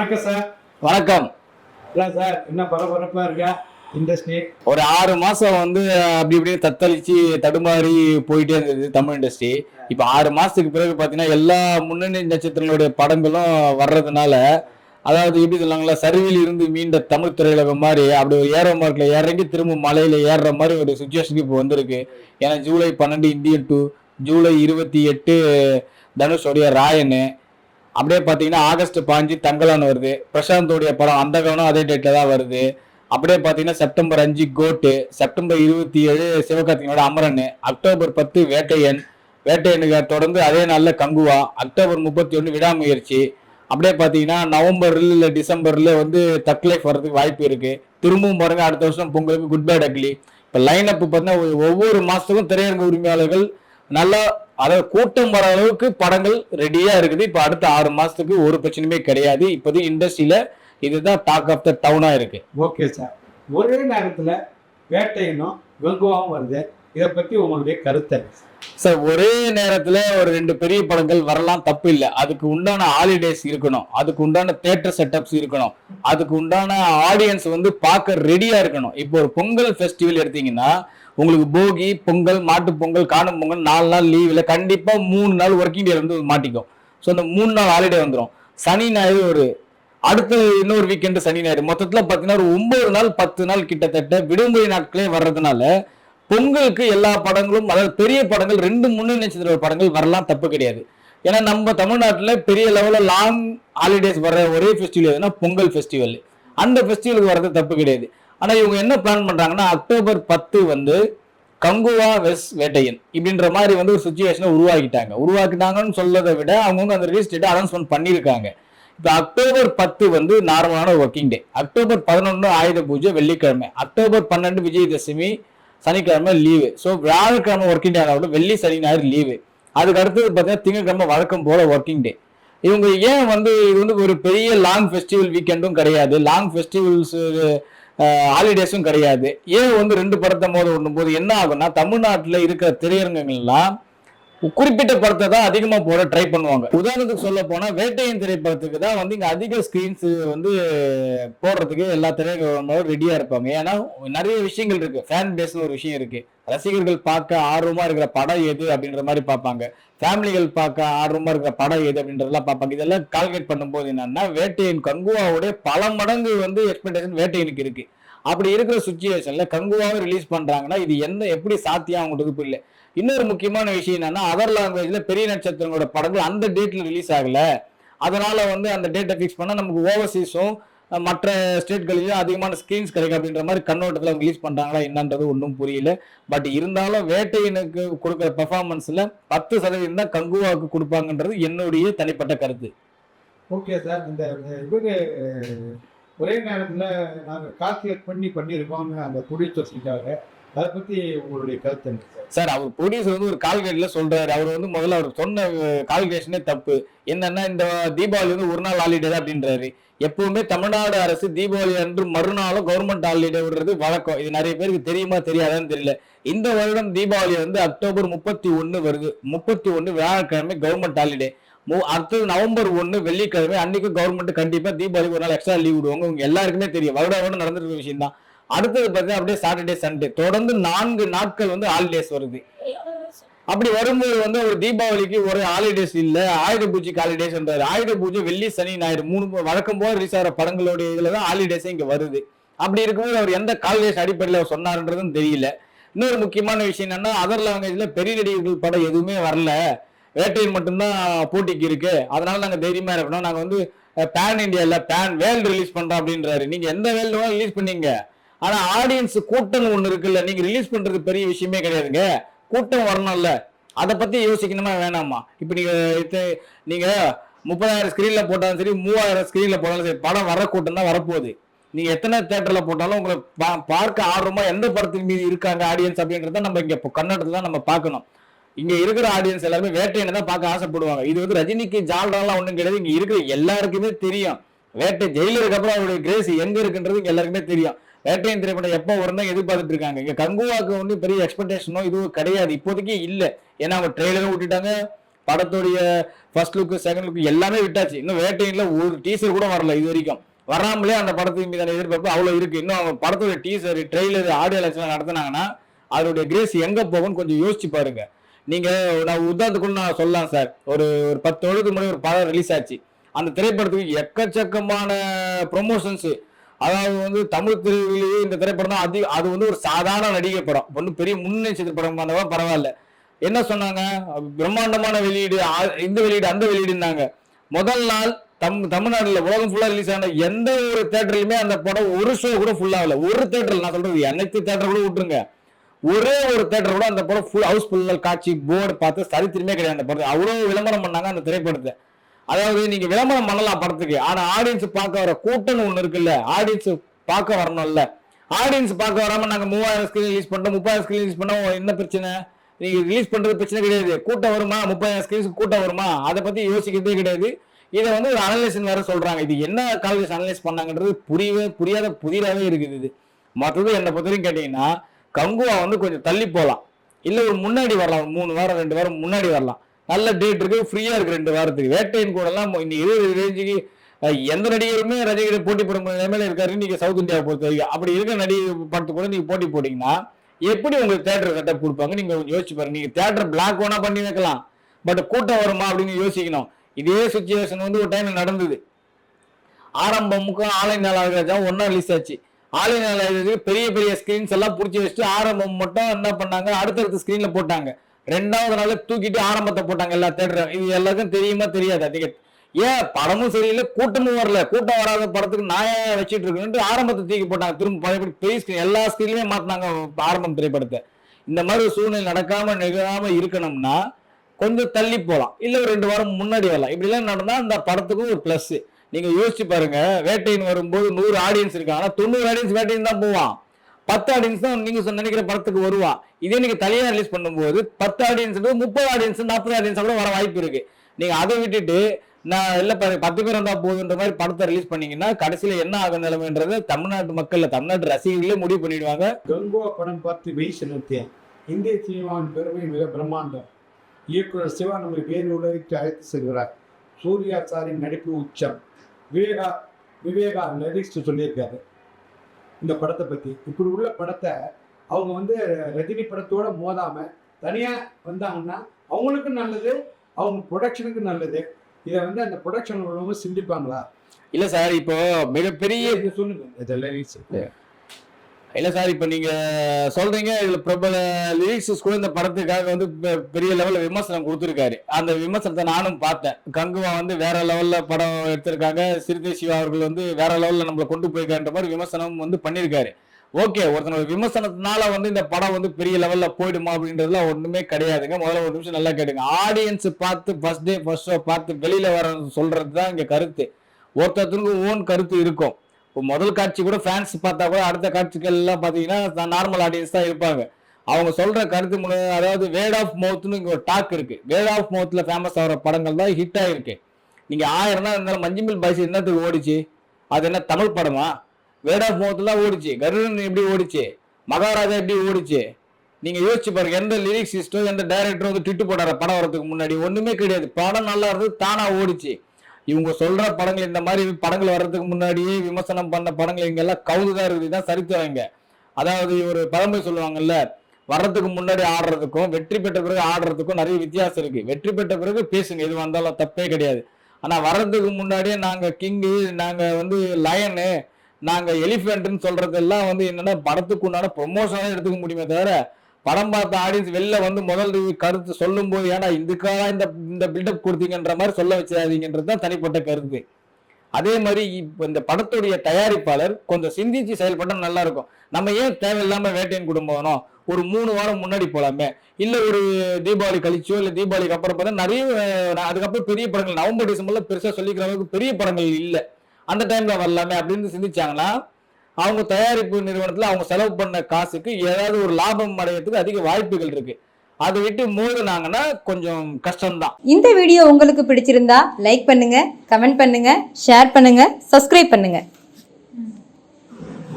வணக்கம் சார். வணக்கம். இல்லை சார் என்ன பரபரப்பா இருக்கா? இண்டஸ்ட்ரி ஒரு ஆறு மாசம் வந்து அப்படி இப்படியே தத்தளிச்சு தடுமாறி போயிட்டே இருந்தது தமிழ் இண்டஸ்ட்ரி இப்ப ஆறு மாசத்துக்கு பிறகு பாத்தீங்கன்னா எல்லா முன்னணி நட்சத்திரங்களுடைய படங்களும் வர்றதுனால அதாவது எப்படி சொல்லுவாங்களா சரிவில் இருந்து மீண்ட தமிழ் திரையுலகம் மாதிரி அப்படி ஒரு ஏற மார்க்ல இறங்கி திரும்ப மலையில ஏறுற மாதிரி ஒரு சுச்சுவேஷனுக்கு இப்போ வந்திருக்கு. ஏன்னா ஜூலை பன்னெண்டு இந்தியன் டூ ஜூலை இருபத்தி எட்டு தனுஷோடைய ராயனு அப்படியே பார்த்தீங்கன்னா ஆகஸ்ட் பாஞ்சு தங்கலான் வருது. பிரசாந்தோடைய படம் அந்த கவனம் அதே டேட்டில் தான் வருது. அப்படியே பார்த்தீங்கன்னா செப்டம்பர் அஞ்சு கோட்டு செப்டம்பர் இருபத்தி ஏழு சிவகார்த்திகனோட அமரன் அக்டோபர் பத்து வேட்டையன் வேட்டையனுக்கு தொடர்ந்து அதே நாளில் கங்குவா அக்டோபர் முப்பத்தி ஒன்று விடாமுயற்சி. அப்படியே பார்த்தீங்கன்னா நவம்பரில் இல்லை டிசம்பரில் வந்து தக் லைஃப் வர்றதுக்கு வாய்ப்பு இருக்குது திரும்பவும் பாருங்க அடுத்த வருஷம் பொங்கலுக்கு குட் பேட் அக்லி இப்போ லைன் அப் பார்த்தீங்கன்னா ஒவ்வொரு மாதத்துக்கும் திரையரங்க உரிமையாளர்கள் நல்லா அதாவது கூட்டம் வர அளவுக்கு படங்கள் ரெடியா இருக்குது. இப்போ அடுத்த ஆறு மாசத்துக்கு ஒரு பிரச்சனையுமே கிடையாது. இப்போதைக்கு இண்டஸ்ட்ரியில இதுதான் டாக் ஆஃப் த டவுனா இருக்கு. ஓகே சார் ஒரே நேரத்துல வேட்டையனும் கங்குவாவும் வருது. இதை பத்தி உங்களுடைய கருத்து சார்? சார் ஒரே நேரத்துல ஒரு ரெண்டு பெரிய படங்கள் வரலாம். தப்பு இல்லை. அதுக்கு உண்டான ஹாலிடேஸ் இருக்கணும். அதுக்கு உண்டான தேட்டர் செட்டப்ஸ் இருக்கணும். அதுக்கு உண்டான ஆடியன்ஸ் வந்து பார்க்க ரெடியா இருக்கணும். இப்போ ஒரு பொங்கல் ஃபெஸ்டிவல் எடுத்தீங்கன்னா உங்களுக்கு போகி பொங்கல் மாட்டு பொங்கல் காணும் பொங்கல் நாலு நாள் லீவில் கண்டிப்பாக மூணு நாள் ஒர்க்கிங் டே வந்து மாட்டிக்கும். ஸோ அந்த மூணு நாள் ஹாலிடே வந்துடும் சனி ஞாயிறு ஒரு அடுத்து இன்னொரு வீக்கெண்டு சனி ஞாயிறு. மொத்தத்தில் பார்த்தீங்கன்னா ஒரு ஒன்பது நாள் பத்து நாள் கிட்டத்தட்ட விடுமுறை நாட்களே வர்றதுனால பொங்கலுக்கு எல்லா படங்களும் அதாவது பெரிய படங்கள் ரெண்டு முன்னணி நட்சத்திர படங்கள் வரலாம் தப்பு கிடையாது. ஏன்னா நம்ம தமிழ்நாட்டில் பெரிய லெவலில் லாங் ஹாலிடேஸ் வர்ற ஒரே ஃபெஸ்டிவல் எதுனா பொங்கல் ஃபெஸ்டிவல் அந்த ஃபெஸ்டிவலுக்கு வர்றது தப்பு கிடையாது. ஆனால் இவங்க என்ன பிளான் பண்ணுறாங்கன்னா அக்டோபர் பத்து வந்து கங்குவா வெஸ் வேட்டையன் இப்படின்ற மாதிரி வந்து ஒரு சுச்சுவேஷனை உருவாக்கிட்டாங்க. உருவாக்கிட்டாங்கன்னு சொல்லதை விட அவங்கவுங்க அந்த ரிலீஸ் டேட் அனௌன்ஸ்மெண்ட் பண்ணியிருக்காங்க. இப்போ அக்டோபர் பத்து வந்து நார்மலான ஒர்க்கிங் டே அக்டோபர் பதினொன்று ஆயுத பூஜை வெள்ளிக்கிழமை. அக்டோபர் பன்னெண்டு விஜயதசமி சனிக்கிழமை லீவு ஸோ வியாழக்கிழமை ஒர்க்கிங் டே ஆனால் வெள்ளி சனி ஞாயிறு லீவு அதுக்கு அடுத்தது பார்த்தீங்கன்னா திங்கக்கிழமை வழக்கம் போல ஒர்க்கிங் டே இவங்க ஏன் வந்து இது வந்து ஒரு பெரிய லாங் ஃபெஸ்டிவல் வீக்கெண்டும் கிடையாது. லாங் ஃபெஸ்டிவல்ஸ் ஹாலிடேஸும் கிடையாது. ஏன் வந்து ரெண்டு படத்தை மோத விடும் போது என்ன ஆகும்னா தமிழ்நாட்டில் இருக்கிற திரையரங்கங்கள்லாம் குறிப்பிட்ட படத்தை தான் அதிகமாக போட ட்ரை பண்ணுவாங்க. உதாரணத்துக்கு சொல்ல போனால் வேட்டையின் திரைப்படத்துக்கு தான் வந்து இங்கே அதிக ஸ்க்ரீன்ஸ் வந்து போடுறதுக்கு எல்லா திரையரங்களும் ரெடியாக இருப்பாங்க. ஏன்னா நிறைய விஷயங்கள் இருக்குது ஃபேன் பேஸ்னு ஒரு விஷயம் இருக்குது ரசிகர்கள் பார்க்க ஆர்வமா இருக்கிற படம் எது அப்படின்ற மாதிரி பார்ப்பாங்க. ஃபேமிலிகள் பார்க்க ஆர்வமா இருக்கிற படம் எது அப்படின்றதெல்லாம் பார்ப்பாங்க. இதெல்லாம் கால்குலேட் பண்ணும்போது என்னன்னா வேட்டையின் கங்குவாவுடைய பல மடங்கு வந்து எக்ஸ்பெக்டேஷன் வேட்டையனுக்கு இருக்கு. அப்படி இருக்கிற சுச்சுவேஷன்ல கங்குவாவை ரிலீஸ் பண்றாங்கன்னா இது என்ன எப்படி சாத்தியம் அவங்களுக்கு புரியல. இன்னொரு முக்கியமான விஷயம் என்னன்னா அதர் லாங்குவேஜ்ல பெரிய நட்சத்திரங்களோட படங்கள் அந்த டேட்ல ரிலீஸ் ஆகல. அதனால வந்து அந்த டேட்டை ஃபிக்ஸ் பண்ணா நமக்கு ஓவர்சீஸும் மற்ற ஸ்டேட்களிலும் அதிகமான ஸ்கீம்ஸ் கிடைக்கும் அப்படின்ற மாதிரி கண்ணோட்டத்தில் அவங்க ரிலீஸ் பண்ணுறாங்களா என்னன்றது ஒன்றும் புரியல. பட் இருந்தாலும் வேட்டையனுக்கு கொடுக்குற பெர்ஃபார்மன்ஸில் பத்து சதவீதம் தான் கங்குவாவுக்கு கொடுப்பாங்கன்றது என்னுடைய தனிப்பட்ட கருத்து. ஓகே சார் இந்த இவரு ஒரே நேரத்தில் நாங்கள் கால்குலேட் பண்ணி பண்ணியிருக்கோம் அந்த ப்ரொடியூசர்ஸ்க்காக அதை பத்தி உங்களுடைய கருத்து என்ன? சார் அவர் ப்ரொடியூசர் வந்து ஒரு கால்குலேட்ல சொல்றாரு. அவர் வந்து முதல்ல அவர் சொன்ன கால்குலேஷனே தப்பு. என்னன்னா இந்த தீபாவளி வந்து ஒரு நாள் ஹாலிடே தான் அப்படின்றாரு. எப்பவுமே தமிழ்நாடு அரசு தீபாவளி அன்று மறுநாளும் கவர்மெண்ட் ஹாலிடே விடுறது வழக்கம். இது நிறைய பேருக்கு தெரியுமா தெரியாதான்னு தெரியல. இந்த வருடம் தீபாவளி வந்து அக்டோபர் முப்பத்தி ஒன்று வருது. முப்பத்தி ஒன்று வியாழக்கிழமை கவர்மெண்ட் ஹாலிடே அடுத்தது நவம்பர் ஒன்று வெள்ளிக்கிழமை அன்னைக்கு கவர்மெண்ட் கண்டிப்பாக தீபாவளி ஒரு நாள் எக்ஸ்ட்ரா லீவ் விடுவாங்க. உங்க எல்லாருக்குமே தெரியும். வருடம் வருடம் நடந்திருக்க விஷயம் தான் அடுத்தது பார்த்தீங்கன்னா அப்படியே சாட்டர்டே சண்டே தொடர்ந்து நான்கு நாட்கள் வந்து ஹாலிடேஸ் வருது. அப்படி வரும்போது வந்து ஒரு தீபாவளிக்கு ஒரு ஹாலிடேஸ் இல்ல ஆயுத பூஜைக்கு ஹாலிடேஸ்ன்றாரு ஆயுத பூஜை வெள்ளி சனி ஞாயிறு மூணு வழக்கம் போல ரிலீஸ் ஆகிற படங்களுடைய இதுல தான் ஹாலிடேஸே இங்க வருது. அப்படி இருக்கும்போது அவர் எந்த கால்டேஸ் அடிப்படையில் அவர் சொன்னார்ன்றதும் தெரியல. இன்னொரு முக்கியமான விஷயம் என்னன்னா அதர் லாங்குவேஜ்ல பெரிய நடிகர்கள் படம் எதுவுமே வரல. வேட்டையில் மட்டும்தான் போட்டிக்கு இருக்கு. அதனால நாங்க தைரியமா இருக்கணும். நாங்க வந்து பேன் இந்தியாவில் பேன் வேர்ல்டு ரிலீஸ் பண்றோம் அப்படின்றாரு. நீங்க எந்த வேர்ல்டு ரிலீஸ் பண்ணீங்க. ஆனா ஆடியன்ஸ் கூட்டம் ஒண்ணு இருக்குல்ல நீங்க ரிலீஸ் பண்றது பெரிய விஷயமே கிடையாதுங்க. கூட்டம் வரணும்ல. அதை பத்தி யோசிக்கணுமா வேணாமா? இப்போ நீங்க இது- நீங்க முப்பதாயிரம் ஸ்கிரீன்ல போட்டாலும் சரி மூவாயிரம் ஸ்கிரீன்ல போட்டாலும் சரி படம் வர கூட்டம் தான் வரப்போகுது. நீங்க எத்தனை தேட்டர்ல போட்டாலும் உங்களை பா- பார்க்க ஆர்வமா எந்த படத்தின் மீது இருக்காங்க ஆடியன்ஸ் அப்படின்றத நம்ம இங்க இப்போ கன்னடத்துல தான் நம்ம பார்க்கணும். இங்க இருக்கிற ஆடியன்ஸ் எல்லாருமே வேட்டையனை தான் பார்க்க ஆசைப்படுவாங்க. இது வந்து ரஜினிக்கு ஜால்ரெல்லாம் ஒண்ணும் கிடையாது. இங்க இருக்கிற எல்லாருக்குமே தெரியும். வேட்டை ஜெயிலருக்கு அப்புறம் அவருடைய கிரேஸ் எங்க இருக்குன்றது இங்க எல்லாருக்குமே தெரியும். வேட்டையின் திரைப்படம் எப்போ வரும்னு எதிர்பார்த்துட்டு இருக்காங்க. இங்கே கங்குவாக்கு வந்து பெரிய எக்ஸ்பெக்டேஷனோ இதுவும் கிடையாது. இப்போதைக்கு இல்லை. ஏன்னா அவங்க ட்ரெய்லரும் விட்டுட்டாங்க. படத்துடைய ஃபர்ஸ்ட் லுக்கு செகண்ட் லுக்கு எல்லாமே விட்டாச்சு. இன்னும் வேட்டையில ஒரு டீசர் கூட வரல இது வரைக்கும். வராமலே அந்த படத்தின் மீதான எதிர்பார்ப்பு அவ்வளோ இருக்கு. இன்னும் அவங்க படத்தோட டீசர் ட்ரெய்லர் ஆடியோ லட்சம் நடத்துனாங்கன்னா அதோடைய கிரேஸ் எங்கே போகும்னு கொஞ்சம் யோசிச்சு பாருங்க. நீங்க நான் உதாரணத்துக்குள்ள நான் சொல்லலாம் சார் ஒரு ஒரு பத்து வருடத்துக்கு முன்னாடி ஒரு படம் ரிலீஸ் ஆச்சு. அந்த திரைப்படத்துக்கு எக்கச்சக்கமான ப்ரொமோஷன்ஸ் அதாவது வந்து தமிழ் திரையிலேயே இந்த திரைப்படம் தான் அதிக அது வந்து ஒரு சாதாரண நடிகை படம். ஒன்றும் பெரிய முன்னெச்சரிக்கை படம் பண்ணவா பரவாயில்ல. என்ன சொன்னாங்க? பிரம்மாண்டமான வெளியீடு ஆ- இந்த வெளியீடு அந்த வெளியீடுனாங்க முதல் நாள் தம் தமிழ்நாட்டில் உலகம் ஃபுல்லாக ரிலீஸ் ஆன எந்த ஒரு தேட்டர்லையுமே அந்த படம் ஒரு ஷோ கூட ஃபுல்லாகல ஒரு தேட்டர் நான் சொல்றது அனைத்து தேட்டர் கூட விட்டுருங்க. ஒரே ஒரு தேட்டர் கூட அந்த படம் ஃபுல் ஹவுஸ் ஃபுல் காட்சி போர்டு பார்த்து சரித்திரமே கிடையாது அந்த படத்தை. அவ்வளோ விளம்பரம் பண்ணாங்க அந்த திரைப்படத்தை. அதாவது நீங்க விளம்பரம் பண்ணலாம் படத்துக்கு. ஆனா ஆடியன்ஸ் பார்க்க வர கூட்டம்னு ஒண்ணு இருக்குல்ல ஆடியன்ஸ் பார்க்க வரணும்ல. ஆடியன்ஸ் பார்க்க வராம நாங்க மூவாயிரம் ஸ்கிரீன் ரிலீஸ் பண்றோம் முப்பதாயிரம் ஸ்கிரீன் ரிலீஸ் பண்ணோம் என்ன பிரச்சனை? நீங்க ரிலீஸ் பண்றது பிரச்சனை கிடையாது. கூட்டம் வருமா? முப்பதாயிரம் ஸ்கிரீன்ஸ் கூட்டம் வருமா? அதை பத்தி யோசிக்கிறதே கிடையாது. இதை வந்து ஒரு அனலைசன் வேற சொல்றாங்க. இது என்ன காலேஜ் அனலைஸ் பண்ணாங்கன்றது புரியவே புரியாத புதிராகவே இருக்குது இது. மற்றது என்னை பொறுத்த வரைக்கும் கேட்டீங்கன்னா கங்குவா வந்து கொஞ்சம் தள்ளி போகலாம் இல்லை ஒரு முன்னாடி வரலாம். மூணு வாரம் ரெண்டு வாரம் முன்னாடி வரலாம். நல்ல டேட் இருக்கு ஃப்ரீயா இருக்கு ரெண்டு வாரத்துக்கு. வேட்டையின் கூட எல்லாம் இந்த இருபது ரேஞ்சுக்கு எந்த நடிகருமே ரஜினிகிட்ட போட்டி போட முடியாத நிலைமையில இருக்காரு. நீங்க சவுத் இந்தியா பொறுத்த வரைக்கும். அப்படி இருக்க நடிகர் படத்து கூட நீங்க போட்டி போட்டீங்கன்னா எப்படி உங்களுக்கு தேட்டர் செட்டப் கொடுப்பாங்க? நீங்க கொஞ்சம் யோசிச்சு பாருங்க. நீங்க தேட்டர் பிளாக் வேணா பண்ணி வைக்கலாம். பட் கூட்டம் வருமா அப்படின்னு யோசிக்கணும். இதே சுச்சுவேஷன் வந்து ஒரு டைம் நடந்தது. ஆரம்பமுக்கும் ஆலை நாளாக ஒன்னா ரிலீஸ் ஆச்சு. ஆலை நாளாக பெரிய பெரிய ஸ்கிரீன்ஸ் எல்லாம் பிடிச்சி வச்சுட்டு ஆரம்பம் மட்டும் என்ன பண்ணாங்க? அடுத்தடுத்த ஸ்கிரீன்ல போட்டாங்க. ரெண்டாவது நாள் தூக்கிட்டு ஆரம்பத்தை போட்டாங்க எல்லா தேட்டரும். இது எல்லாருக்கும் தெரியுமா தெரியாது? டிக்கெட் ஏன் படமும் சரியில்லை கூட்டமும் வரல. கூட்டம் வராத படத்துக்கு நான் ஏன் வச்சுட்டு இருக்கேன்ட்டு ஆரம்பத்தை தூக்கி போட்டாங்க. திரும்ப பழையபடி பெரிய ஸ்கிரீன் எல்லா ஸ்கிரீன்லயுமே மாத்தினாங்க ஆரம்பம் திரைப்படத்தை. இந்த மாதிரி ஒரு சூழ்நிலை நடக்காம நிகழாம இருக்கணும்னா கொஞ்சம் தள்ளி போகலாம் இல்லை ஒரு ரெண்டு வாரம் முன்னாடி வரலாம். இப்படிலாம் நடந்தால் நடந்தா அந்த படத்துக்கும் ஒரு ப்ளஸ் நீங்க யோசிச்சு பாருங்க. வேட்டையின் வரும்போது நூறு ஆடியன்ஸ் இருக்காங்க. ஆனா தொண்ணூறு ஆடியன்ஸ் வேட்டையின் தான் போவான். பத்து ஆடியன்ஸ் தான் நீங்க நினைக்கிற படத்துக்கு வருவா. இதே நீங்க தனியா ரிலீஸ் பண்ணும்போது பத்து ஆடியன்ஸ் முப்பது ஆடியன்ஸ் நாற்பது ஆடியன்ஸ் கூட வர வாய்ப்பு இருக்கு. நீங்க அதை விட்டுட்டு நான் இல்ல பத்து பேர் வந்தா போதுன்ற மாதிரி படத்தை ரிலீஸ் பண்ணீங்கன்னா கடைசியில என்ன ஆகும் நிலைமைன்றது தமிழ்நாட்டு மக்கள்ல தமிழ்நாட்டு ரசிகர்களே முடிவு பண்ணிடுவாங்க. கங்குவா படம் பார்த்து மெய் செலுத்தியேன் இந்திய சினிமாவின் பெருமை மிக பிரம்மாண்டம். இயக்குனர் சிவா நம்மை வேறு உலகிற்கு அழைத்து செல்கிறார். சூர்யா சாரின் நடிப்பு உச்சம். விவேகா விவேகா லிரிக்ஸ் சொல்லியிருக்காரு. இந்த படத்தை பத்தி. இப்படி உள்ள படத்தை அவங்க வந்து ரஜினி படத்தோட மோதாம தனியா வந்தாங்கன்னா அவங்களுக்கும் நல்லது அவங்க ப்ரொடக்ஷனுக்கு நல்லது. இதை வந்து அந்த ப்ரொடக்ஷன் உள்ளவங்க சிந்திப்பாங்களா? இல்ல சார் இப்போ மிகப்பெரிய இது சொல்லுங்க. லிரிக்ஸ் இல்ல சார் இப்ப நீங்க சொல்றீங்க இதுல பிரபல லிரிக்ஸ் கூட இந்த படத்துக்காக வந்து பெரிய லெவல்ல விமர்சனம் கொடுத்துருக்காரு. அந்த விமர்சனத்தை நானும் பார்த்தேன். கங்குவா வந்து வேற லெவல்ல படம் எடுத்திருக்காங்க. சிறுத்தை சிவா அவர்கள் வந்து வேற லெவல்ல நம்மள கொண்டு போயிருக்கான்ற மாதிரி விமர்சனம் வந்து பண்ணியிருக்காரு. ஓகே ஒருத்தனோட விமர்சனத்தினால வந்து இந்த படம் வந்து பெரிய லெவல்ல போயிடுமா அப்படின்றதுலாம் ஒண்ணுமே கிடையாதுங்க. முதல்ல ஒரு நிமிஷம் நல்லா கேட்டுங்க. ஆடியன்ஸ் பார்த்து ஃபர்ஸ்ட் டே ஃபர்ஸ்ட் ஷோ பார்த்து வெளியில வர சொல்கிறது தான் இங்க கருத்து. ஒருத்தருக்கு ஓன் கருத்து இருக்கும். இப்போ முதல் காட்சி கூட ஃபேன்ஸ் பார்த்தா கூட அடுத்த காட்சிகள்லாம் பார்த்தீங்கன்னா நார்மல் ஆடியன்ஸ் தான் இருப்பாங்க. அவங்க சொல்ற கருத்து முழு அதாவது வேர்ட் ஆஃப் மவுத்னு இங்கே ஒரு டாக் இருக்கு. வேர்ட் ஆஃப் மவுத்தில் ஃபேமஸ் ஆகிற படங்கள் தான் ஹிட் ஆகிருக்கு நீங்கள் ஆயிரம் தான் இருந்தாலும் மஞ்சுமில் பாய்ஸ் என்னத்துக்கு ஓடிச்சு? அது என்ன தமிழ் படமா? வேர்ட் ஆஃப் மவுத்தில் தான் ஓடிச்சு. கருடன் எப்படி ஓடிச்சு? மகாராஜா எப்படி ஓடிச்சு? நீங்கள் யோசிச்சு பாருங்க எந்த லிரிக்ஸிஸ்டோ எந்த டைரக்டரும் வந்து ட்விட்டு போடுற படம் வரதுக்கு முன்னாடி ஒன்றுமே கிடையாது. படம் நல்லா இருந்தது தானாக ஓடிச்சு. இவங்க சொல்ற படங்கள் இந்த மாதிரி படங்கள் வர்றதுக்கு முன்னாடியே விமர்சனம் பண்ண படங்கள் இங்க எல்லாம் கவுதுதான் இருக்குது. தான் சரித்திரம் அதாவது ஒரு பழமொழி சொல்லுவாங்கல்ல வர்றதுக்கு முன்னாடி ஆடுறதுக்கும் வெற்றி பெற்ற பிறகு ஆடுறதுக்கும் நிறைய வித்தியாசம் இருக்கு. வெற்றி பெற்ற பிறகு பேசுங்க. எது வந்தாலும் தப்பே கிடையாது. ஆனா வர்றதுக்கு முன்னாடியே நாங்க கிங்கு நாங்க வந்து லயனு நாங்க எலிஃபென்ட்னு சொல்றதெல்லாம் வந்து என்னன்னா படத்துக்கு உண்டான ப்ரொமோஷனாக எடுத்துக்க முடியுமே தவிர படம் பார்த்த ஆடியன்ஸ் வெளில வந்து முதல் கருத்து சொல்லும் போது ஏன்னா இதுக்காக இந்த இந்த பில்டப் கொடுத்தீங்கன்ற மாதிரி சொல்ல வச்சாதீங்கன்றது தான் தனிப்பட்ட கருத்து. அதே மாதிரி இப்போ இந்த படத்துடைய தயாரிப்பாளர் கொஞ்சம் சிந்திச்சு செயல்பட்டால் நல்லா இருக்கும். நம்ம ஏன் தேவையில்லாம வேட்டையன் குடும்பம் ஒரு மூணு வாரம் முன்னாடி போலாமே. இல்லை ஒரு தீபாவளி கழிச்சோ இல்லை தீபாவளிக்கு அப்புறம் பார்த்தா நிறைய அதுக்கப்புறம் பெரிய படங்கள் நவம்பர் டிசம்பர்ல பெருசாக சொல்லிக்கிற அளவுக்கு பெரிய படங்கள் இல்லை. அந்த டைம்ல வரலாமே அப்படின்னு சிந்திச்சாங்கன்னா அவங்க தயாரிப்பு நிறுவனத்தில் அவங்க செலவு பண்ண காசுக்கு ஏதாவது ஒரு லாபம் அடையறதுக்கு அதிக வாய்ப்புகள் இருக்கு. அதை விட்டு மோதுனாங்கன்னா கொஞ்சம் கஷ்டம்தான். இந்த வீடியோ உங்களுக்கு பிடிச்சிருந்தா லைக் பண்ணுங்க கமெண்ட் பண்ணுங்க ஷேர் பண்ணுங்க சப்ஸ்கிரைப் பண்ணுங்க.